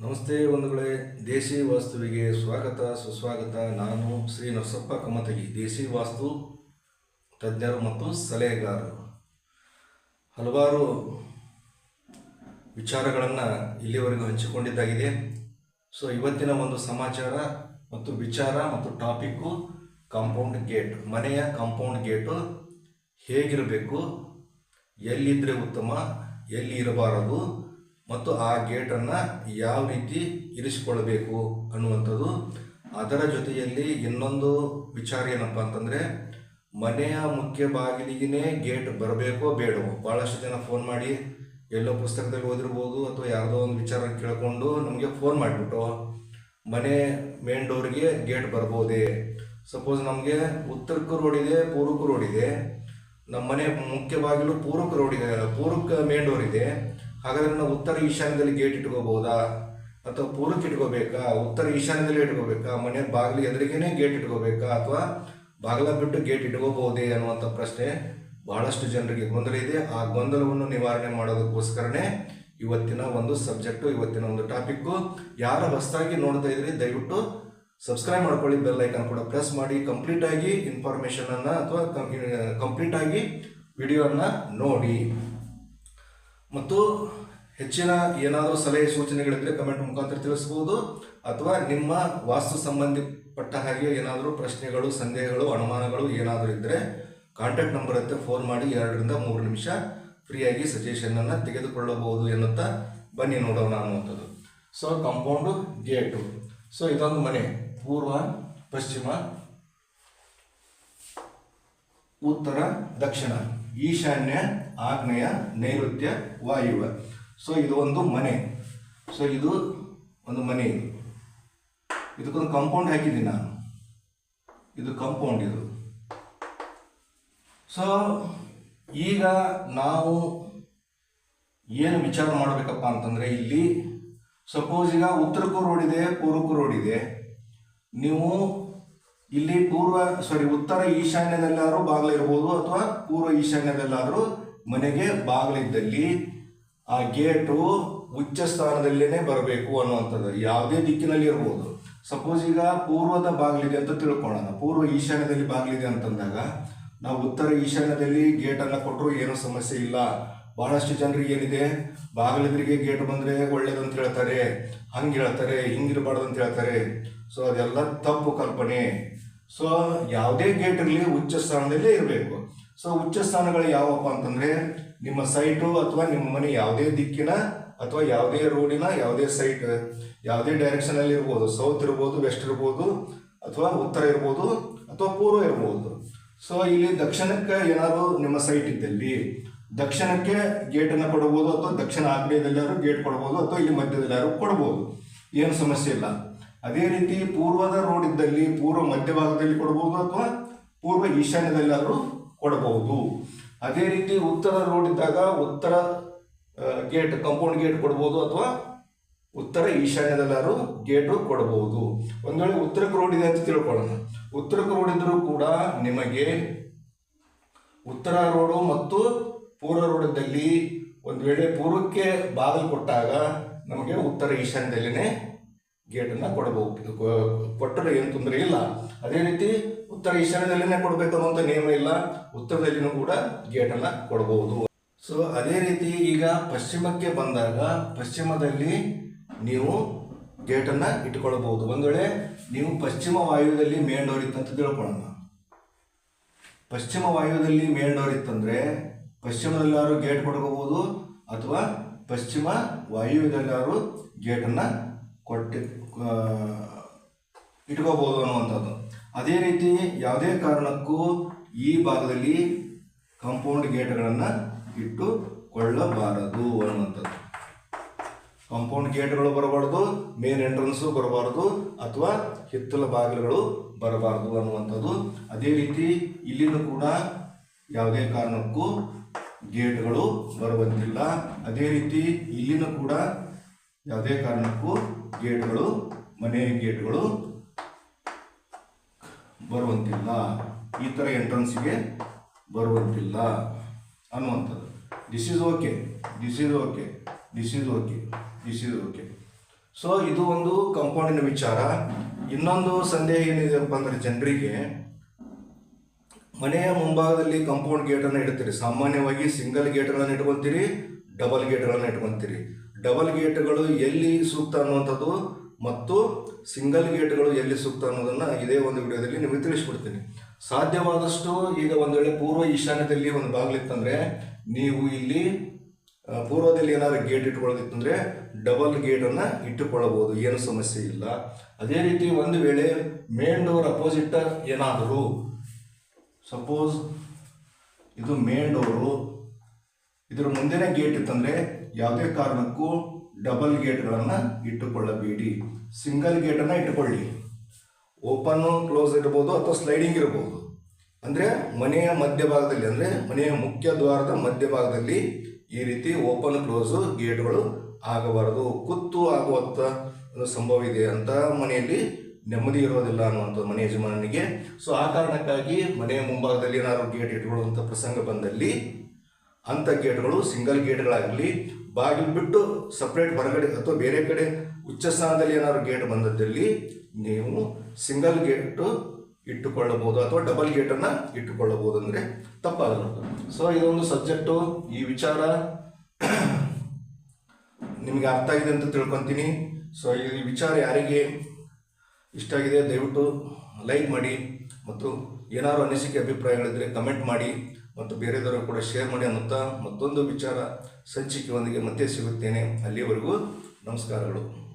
ನಮಸ್ತೆ ಬಂಧುಗಳೇ, ದೇಸಿ ವಾಸ್ತುವಿಗೆ ಸ್ವಾಗತ, ಸುಸ್ವಾಗತ. ನಾನು ಶ್ರೀ ನರಸಪ್ಪ ಕಮತಗಿ, ದೇಸಿ ವಾಸ್ತು ತಜ್ಞರು ಮತ್ತು ಸಲಹೆಗಾರರು. ಹಲವಾರು ವಿಚಾರಗಳನ್ನು ಇಲ್ಲಿವರೆಗೂ ಹಂಚಿಕೊಂಡಿದ್ದಾಗಿದೆ. ಸೊ ಇವತ್ತಿನ ಒಂದು ಸಮಾಚಾರ ಮತ್ತು ವಿಚಾರ ಮತ್ತು ಟಾಪಿಕ್ಕು ಕಾಂಪೌಂಡ್ ಗೇಟ್. ಮನೆಯ ಕಾಂಪೌಂಡ್ ಗೇಟು ಹೇಗಿರಬೇಕು ಎಲ್ಲಿದ್ದರೆ ಉತ್ತಮ, ಎಲ್ಲಿ ಇರಬಾರದು ಮತ್ತು ಆ ಗೇಟನ್ನು ಯಾವ ರೀತಿ ಇರಿಸಿಕೊಳ್ಳಬೇಕು ಅನ್ನುವಂಥದ್ದು, ಅದರ ಜೊತೆಯಲ್ಲಿ ಇನ್ನೊಂದು ವಿಚಾರ ಏನಪ್ಪ ಅಂತಂದರೆ, ಮನೆಯ ಮುಖ್ಯ ಬಾಗಿಲಿಗೆ ಗೇಟ್ ಬರಬೇಕೋ ಬೇಡವೋ? ಭಾಳಷ್ಟು ಜನ ಫೋನ್ ಮಾಡಿ, ಎಲ್ಲೋ ಪುಸ್ತಕದಲ್ಲಿ ಓದಿರ್ಬೋದು ಅಥವಾ ಯಾವುದೋ ಒಂದು ವಿಚಾರ ಕೇಳಿಕೊಂಡು ನಮಗೆ ಫೋನ್ ಮಾಡಿಬಿಟ್ಟು, ಮನೆ ಮೇನ್ ಡೋರ್ಗೆ ಗೇಟ್ ಬರ್ಬೋದೇ? ಸಪೋಸ್ ನಮಗೆ ಉತ್ತರಕ್ಕೂ ರೋಡ್ ಇದೆ, ಪೂರ್ವಕ್ಕೂ ರೋಡ್ ಇದೆ. ನಮ್ಮ ಮನೆ ಮುಖ್ಯ ಬಾಗಿಲು ಪೂರ್ವಕ್ಕೆ ರೋಡ್ ಇದೆ, ಪೂರ್ವಕ್ಕೆ ಮೇನ್ ಡೋರ್ ಇದೆ. ಹಾಗಾದ್ರೆ ನಾವು ಉತ್ತರ ಈಶಾನ್ಯದಲ್ಲಿ ಗೇಟ್ ಇಟ್ಕೋಬಹುದಾ? ಅಥವಾ ಪೂರ್ವಕ್ಕೆ ಇಟ್ಕೋಬೇಕಾ? ಉತ್ತರ ಈಶಾನ್ಯದಲ್ಲಿ ಇಟ್ಕೋಬೇಕಾ? ಮನೆ ಬಾಗಿಲು ಎದುರಿಗೇನೆ ಗೇಟ್ ಇಟ್ಕೋಬೇಕಾ? ಅಥವಾ ಬಾಗಿಲ ಬಿಟ್ಟು ಗೇಟ್ ಇಟ್ಕೋಬಹುದೇ ಅನ್ನುವಂಥ ಪ್ರಶ್ನೆ ಬಹಳಷ್ಟು ಜನರಿಗೆ ಗೊಂದಲ ಇದೆ. ಆ ಗೊಂದಲವನ್ನು ನಿವಾರಣೆ ಮಾಡೋದಕ್ಕೋಸ್ಕರನೇ ಇವತ್ತಿನ ಒಂದು ಸಬ್ಜೆಕ್ಟು ಇವತ್ತಿನ ಒಂದು ಟಾಪಿಕ್ಕು ಯಾರು ಹೊಸದಾಗಿ ನೋಡ್ತಾ ಇದ್ರಿ, ದಯವಿಟ್ಟು ಸಬ್ಸ್ಕ್ರೈಬ್ ಮಾಡ್ಕೊಳ್ಳಿ ಬೆಲ್ ಐಕನ್ ಕೂಡ ಪ್ರೆಸ್ ಮಾಡಿ. ಕಂಪ್ಲೀಟ್ ಆಗಿ ಇನ್ಫಾರ್ಮೇಶನ್ ಅನ್ನ ಅಥವಾ ಕಂಪ್ಲೀಟ್ ಆಗಿ ವಿಡಿಯೋನ ನೋಡಿ. ಮತ್ತು ಹೆಚ್ಚಿನ ಏನಾದರೂ ಸಲಹೆ ಸೂಚನೆಗಳಿದ್ದರೆ ಕಮೆಂಟ್ ಮುಖಾಂತರ ತಿಳಿಸ್ಬೋದು. ಅಥವಾ ನಿಮ್ಮ ವಾಸ್ತು ಸಂಬಂಧಪಟ್ಟ ಹಾಗೆ ಏನಾದರೂ ಪ್ರಶ್ನೆಗಳು, ಸಂದೇಹಗಳು, ಅನುಮಾನಗಳು ಏನಾದರೂ ಇದ್ದರೆ ಕಾಂಟ್ಯಾಕ್ಟ್ ನಂಬರ್ ಹತ್ತೆ ಫೋನ್ ಮಾಡಿ ಎರಡರಿಂದ ಮೂರು ನಿಮಿಷ ಫ್ರೀಯಾಗಿ ಸಜೆಷನನ್ನು ತೆಗೆದುಕೊಳ್ಳಬಹುದು ಎನ್ನುತ್ತಾ ಬನ್ನಿ ನೋಡೋಣ ಅನ್ನುವಂಥದ್ದು. ಸೊ ಕಾಂಪೌಂಡು ಗೇಟು ಸೊ ಇದೊಂದು ಮನೆ. ಪೂರ್ವ, ಪಶ್ಚಿಮ, ಉತ್ತರ, ದಕ್ಷಿಣ. ಈಶಾನ್ಯ, ಆಗ್ನೇಯ, ನೈಋತ್ಯ, ವಾಯುವ್ಯ. ಸೊ ಇದು ಒಂದು ಮನೆ. ಸೊ ಇದು ಒಂದು ಮನೆ ಇದು. ಇದಕ್ಕೊಂದು ಕಾಂಪೌಂಡ್ ಹಾಕಿದ್ದೀನಿ ನಾನು. ಇದು ಕಾಂಪೌಂಡ್ ಇದು. ಸೊ ಈಗ ನಾವು ಏನು ವಿಚಾರ ಮಾಡಬೇಕಪ್ಪ ಅಂತಂದರೆ ಇಲ್ಲಿ ಸಪೋಸ್ ಈಗ ಉತ್ತರಕ್ಕೂ ರೋಡ್ ಇದೆ, ಪೂರ್ವಕ್ಕೂ ರೋಡ್ ಇದೆ. ನೀವು ಇಲ್ಲಿ ಪೂರ್ವ ಸಾರಿ ಉತ್ತರ ಈಶಾನ್ಯದಲ್ಲಾದರೂ ಬಾಗಿಲು ಇರ್ಬೋದು ಅಥವಾ ಪೂರ್ವ ಈಶಾನ್ಯದಲ್ಲಾದರೂ ಮನೆಗೆ ಬಾಗಿಲಿದ್ದಲ್ಲಿ ಆ ಗೇಟು ಉಚ್ಚ ಸ್ಥಾನದಲ್ಲೇನೆ ಬರಬೇಕು ಅನ್ನುವಂಥದ್ದು. ಯಾವುದೇ ದಿಕ್ಕಿನಲ್ಲಿ ಇರ್ಬೋದು. ಸಪೋಸ್ ಈಗ ಪೂರ್ವದ ಬಾಗಿಲಿದೆ ಅಂತ ತಿಳ್ಕೊಳ್ಳೋಣ. ಪೂರ್ವ ಈಶಾನ್ಯದಲ್ಲಿ ಬಾಗಿಲಿದೆ ಅಂತಂದಾಗ, ನಾವು ಉತ್ತರ ಈಶಾನ್ಯದಲ್ಲಿ ಗೇಟನ್ನು ಕೊಟ್ಟರು ಏನೂ ಸಮಸ್ಯೆ ಇಲ್ಲ. ಬಹಳಷ್ಟು ಜನರಿಗೆ ಏನಿದೆ? ಬಾಗಿಲೆದುರಿಗೆ ಗೇಟ್ ಬಂದರೆ ಒಳ್ಳೇದು ಅಂತ ಹೇಳ್ತಾರೆ, ಹಂಗೆ ಹೇಳ್ತಾರೆ, ಹಿಂಗಿರಬಾರ್ದು ಅಂತ ಹೇಳ್ತಾರೆ. ಸೊ ಅದೆಲ್ಲ ತಪ್ಪು ಕಲ್ಪನೆ. ಸೊ ಯಾವುದೇ ಗೇಟ್ ಇರಲಿ, ಉಚ್ಚ ಸ್ಥಾನದಲ್ಲೇ ಇರಬೇಕು. ಸೊ ಉಚ್ಚ ಸ್ಥಾನಗಳು ಯಾವಪ್ಪ ಅಂತಂದ್ರೆ ನಿಮ್ಮ ಸೈಟು ಅಥವಾ ನಿಮ್ಮ ಮನೆ ಯಾವುದೇ ದಿಕ್ಕಿನ ಅಥವಾ ಯಾವುದೇ ರೋಡಿನ ಯಾವುದೇ ಸೈಟ್ ಯಾವುದೇ ಡೈರೆಕ್ಷನ್ ಅಲ್ಲಿ ಇರ್ಬೋದು ಸೌತ್ ಇರ್ಬೋದು ವೆಸ್ಟ್ ಇರ್ಬೋದು, ಅಥವಾ ಉತ್ತರ ಇರ್ಬೋದು, ಅಥವಾ ಪೂರ್ವ ಇರ್ಬೋದು. ಸೊ ಇಲ್ಲಿ ದಕ್ಷಿಣಕ್ಕೆ ಏನಾದರೂ ನಿಮ್ಮ ಸೈಟ್ ಇದ್ದಲ್ಲಿ, ದಕ್ಷಿಣಕ್ಕೆ ಗೇಟನ್ನು ಕೊಡಬಹುದು ಅಥವಾ ದಕ್ಷಿಣ ಆಗ್ನೇಯದಲ್ಲಾದ್ರೂ ಗೇಟ್ ಕೊಡಬಹುದು ಅಥವಾ ಇಲ್ಲಿ ಮಧ್ಯದಲ್ಲಾದ್ರೂ ಕೊಡಬಹುದು. ಏನು ಸಮಸ್ಯೆ ಇಲ್ಲ. ಅದೇ ರೀತಿ ಪೂರ್ವದ ರೋಡ್ ಇದ್ದಲ್ಲಿ ಪೂರ್ವ ಮಧ್ಯಭಾಗದಲ್ಲಿ ಕೊಡಬಹುದು ಅಥವಾ ಪೂರ್ವ ಈಶಾನ್ಯದಲ್ಲಾದರೂ ಕೊಡಬಹುದು. ಅದೇ ರೀತಿ ಉತ್ತರ ರೋಡ್ ಇದ್ದಾಗ ಉತ್ತರ ಗೇಟ್ ಕಾಂಪೌಂಡ್ ಗೇಟ್ ಕೊಡಬಹುದು ಅಥವಾ ಉತ್ತರ ಈಶಾನ್ಯದಲ್ಲಾರು ಗೇಟು ಕೊಡಬಹುದು ಒಂದು ವೇಳೆ ಉತ್ತರಕ್ಕೆ ರೋಡ್ ಇದೆ ಅಂತ ತಿಳ್ಕೊಳ್ಳೋಣ. ಉತ್ತರಕ್ಕೆ ರೋಡ್ ಇದ್ರೂ ಕೂಡ ನಿಮಗೆ ಉತ್ತರ ರೋಡು ಮತ್ತು ಪೂರ್ವ ರೋಡದಲ್ಲಿ ಒಂದು ವೇಳೆ ಪೂರ್ವಕ್ಕೆ ಬಾಗಿಲು ಕೊಟ್ಟಾಗ ನಮಗೆ ಉತ್ತರ ಈಶಾನ್ಯದಲ್ಲಿನೇ ಗೇಟನ್ನು ಕೊಡಬಹುದು. ಕೊಟ್ಟರೆ ಏನು ತೊಂದರೆ ಇಲ್ಲ. ಅದೇ ರೀತಿ ಉತ್ತರ ಈಶಾನ್ಯದಲ್ಲಿನೇ ಕೊಡಬೇಕು ಅನ್ನುವಂಥ ನಿಯಮ ಇಲ್ಲ. ಉತ್ತರದಲ್ಲಿನೂ ಕೂಡ ಗೇಟನ್ನು ಕೊಡಬಹುದು. ಸೊ ಅದೇ ರೀತಿ ಈಗ ಪಶ್ಚಿಮಕ್ಕೆ ಬಂದಾಗ ಪಶ್ಚಿಮದಲ್ಲಿ ನೀವು ಗೇಟನ್ನು ಇಟ್ಕೊಳ್ಬಹುದು. ಒಂದು ವೇಳೆ ನೀವು ಪಶ್ಚಿಮ ಡೋರ್ ಇತ್ತಂತ ತಿಳ್ಕೊಳ್ಳೋಣ. ಪಶ್ಚಿಮ ಡೋರ್ ಇತ್ತಂದ್ರೆ ಪಶ್ಚಿಮದಲ್ಲಾದ್ರು ಗೇಟ್ ಕೊಡಬಹುದು ಅಥವಾ ಪಶ್ಚಿಮ ವಾಯುವ್ಯದಲ್ಲಾದ್ರು ಗೇಟನ್ನು ಕೊಟ್ಟು ಇಟ್ಕೋಬೋದು ಅನ್ನುವಂಥದ್ದು. ಅದೇ ರೀತಿ ಯಾವುದೇ ಕಾರಣಕ್ಕೂ ಈ ಭಾಗದಲ್ಲಿ ಕಾಂಪೌಂಡ್ ಗೇಟ್ಗಳನ್ನು ಇಟ್ಟುಕೊಳ್ಳಬಾರದು ಅನ್ನುವಂಥದ್ದು. ಕಾಂಪೌಂಡ್ ಗೇಟ್ಗಳು ಬರಬಾರ್ದು ಮೇನ್ ಎಂಟ್ರೆನ್ಸು ಬರಬಾರ್ದು, ಅಥವಾ ಹಿತ್ತಲ ಬಾಗಿಲುಗಳು ಬರಬಾರ್ದು ಅನ್ನುವಂಥದ್ದು. ಅದೇ ರೀತಿ ಇಲ್ಲಿನೂ ಕೂಡ ಯಾವುದೇ ಕಾರಣಕ್ಕೂ ಗೇಟ್ಗಳು ಬರುವಂತಿಲ್ಲ. ಅದೇ ರೀತಿ ಇಲ್ಲಿನೂ ಕೂಡ ಯಾವುದೇ ಕಾರಣಕ್ಕೂ ಗೇಟ್ಗಳು, ಮನೆ ಗೇಟ್ಗಳು ಬರುವಂತಿಲ್ಲ. ಈ ಥರ ಎಂಟ್ರನ್ಸ್ಗೆ ಬರುವಂತಿಲ್ಲ ಅನ್ನುವಂಥದ್ದು. This is okay this is okay this is okay this is okay so ಇದು ಒಂದು ಕಂಪೌಂಡಿನ ವಿಚಾರ. ಇನ್ನೊಂದು ಸಂದೇಹ ಏನಿದೆಯಪ್ಪ ಅಂದ್ರೆ ಜನರಿಗೆ ಮನೆಯ ಮುಂಭಾಗದಲ್ಲಿ ಕಂಪೌಂಡ್ ಗೇಟನ್ನು ಇಡ್ತೀರಿ. ಸಾಮಾನ್ಯವಾಗಿ ಸಿಂಗಲ್ ಗೇಟ್ಗಳನ್ನು ಇಟ್ಕೊಂತೀರಿ ಡಬಲ್ ಗೇಟ್ಗಳನ್ನು ಇಟ್ಕೊಂತೀರಿ ಡಬಲ್ ಗೇಟ್ಗಳು ಎಲ್ಲಿ ಸೂಕ್ತ ಅನ್ನುವಂಥದ್ದು ಮತ್ತು ಸಿಂಗಲ್ ಗೇಟ್ಗಳು ಎಲ್ಲಿ ಸೂಕ್ತ ಅನ್ನೋದನ್ನು ಇದೇ ಒಂದು ವಿಡಿಯೋದಲ್ಲಿ ನಿಮಗೆ ತಿಳಿಸ್ಬಿಡ್ತೀನಿ ಸಾಧ್ಯವಾದಷ್ಟು ಈಗ ಒಂದು ವೇಳೆ ಪೂರ್ವ ಈಶಾನ್ಯದಲ್ಲಿ ಒಂದು ಬಾಗಿಲಿತ್ತಂದರೆ ನೀವು ಇಲ್ಲಿ ಪೂರ್ವದಲ್ಲಿ ಏನಾದರೂ ಗೇಟ್ ಇಟ್ಕೊಳ್ಳೋದಿತ್ತಂದ್ರೆ ಡಬಲ್ ಗೇಟನ್ನು ಇಟ್ಟುಕೊಳ್ಳಬಹುದು, ಏನು ಸಮಸ್ಯೆ ಇಲ್ಲ. ಅದೇ ರೀತಿ ಒಂದು ವೇಳೆ ಮೇನ್ ಡೋರ್ ಅಪೋಸಿಟ್ ಏನಾದರೂ, ಸಪೋಸ್ ಇದು ಮೇನ್ ಡೋರು, ಇದರ ಮುಂದಿನ ಗೇಟ್ ಇತ್ತಂದ್ರೆ ಯಾವುದೇ ಕಾರಣಕ್ಕೂ ಡಬಲ್ ಗೇಟ್ಗಳನ್ನು ಇಟ್ಟುಕೊಳ್ಳಬೇಡಿ. ಸಿಂಗಲ್ ಗೇಟನ್ನು ಇಟ್ಟುಕೊಳ್ಳಿ. ಓಪನ್ ಕ್ಲೋಸ್ ಇರ್ಬೋದು ಅಥವಾ ಸ್ಲೈಡಿಂಗ್ ಇರ್ಬೋದು. ಅಂದರೆ ಮನೆಯ ಮಧ್ಯಭಾಗದಲ್ಲಿ, ಅಂದರೆ ಮನೆಯ ಮುಖ್ಯ ದ್ವಾರದ ಮಧ್ಯಭಾಗದಲ್ಲಿ ಈ ರೀತಿ ಓಪನ್ ಕ್ಲೋಸ್ ಗೇಟ್ಗಳು ಆಗಬಾರದು. ಕುತ್ತು ಆಗುವಂಥ ಸಂಭವ ಇದೆ ಅಂತ ಮನೆಯಲ್ಲಿ ನೆಮ್ಮದಿ ಇರೋದಿಲ್ಲ ಅನ್ನುವಂಥ ಮನೆ ಯಜಮಾನನಿಗೆ. ಸೊ ಆ ಕಾರಣಕ್ಕಾಗಿ ಮನೆಯ ಮುಂಭಾಗದಲ್ಲಿ ಏನಾದರೂ ಗೇಟ್ ಇಟ್ಕೊಳ್ಳುವಂಥ ಪ್ರಸಂಗ ಬಂದಲ್ಲಿ ಅಂಥ ಗೇಟ್ಗಳು ಸಿಂಗಲ್ ಗೇಟ್ಗಳಾಗಲಿ, ಬಾಗಿಲು ಬಿಟ್ಟು ಸಪ್ರೇಟ್ ಹೊರಗಡೆ ಅಥವಾ ಬೇರೆ ಕಡೆ ಉಚ್ಚ ಸ್ಥಾನದಲ್ಲಿ ಏನಾದ್ರು ಗೇಟ್ ಬಂದದ್ದಲ್ಲಿ ನೀವು ಸಿಂಗಲ್ ಗೇಟು ಇಟ್ಟುಕೊಳ್ಳಬಹುದು ಅಥವಾ ಡಬಲ್ ಗೇಟನ್ನು ಇಟ್ಟುಕೊಳ್ಳಬಹುದು ಅಂದರೆ ತಪ್ಪಾಗಲ್ಲ. ಸೊ, ಇದೊಂದು ಸಬ್ಜೆಕ್ಟು. ಈ ವಿಚಾರ ನಿಮಗೆ ಅರ್ಥ ಆಗಿದೆ ಅಂತ ತಿಳ್ಕೊತೀನಿ. ಸೊ, ಈ ವಿಚಾರ ಯಾರಿಗೆ ಇಷ್ಟ ಆಗಿದೆ ದಯವಿಟ್ಟು ಲೈಕ್ ಮಾಡಿ ಮತ್ತು ಏನಾದ್ರು ಅನಿಸಿಕೆ ಅಭಿಪ್ರಾಯಗಳಿದ್ದರೆ ಕಮೆಂಟ್ ಮಾಡಿ. ಮತ್ತು ಬೇರೆದವರು ಕೂಡ ಶೇರ್ ಮಾಡಿ ಅನ್ನುತ್ತಾ ಮತ್ತೊಂದು ವಿಚಾರ ಸಂಚಿಕೆಯೊಂದಿಗೆ ಮತ್ತೆ ಸಿಗುತ್ತೇನೆ. ಅಲ್ಲಿಯವರೆಗೂ ನಮಸ್ಕಾರಗಳು.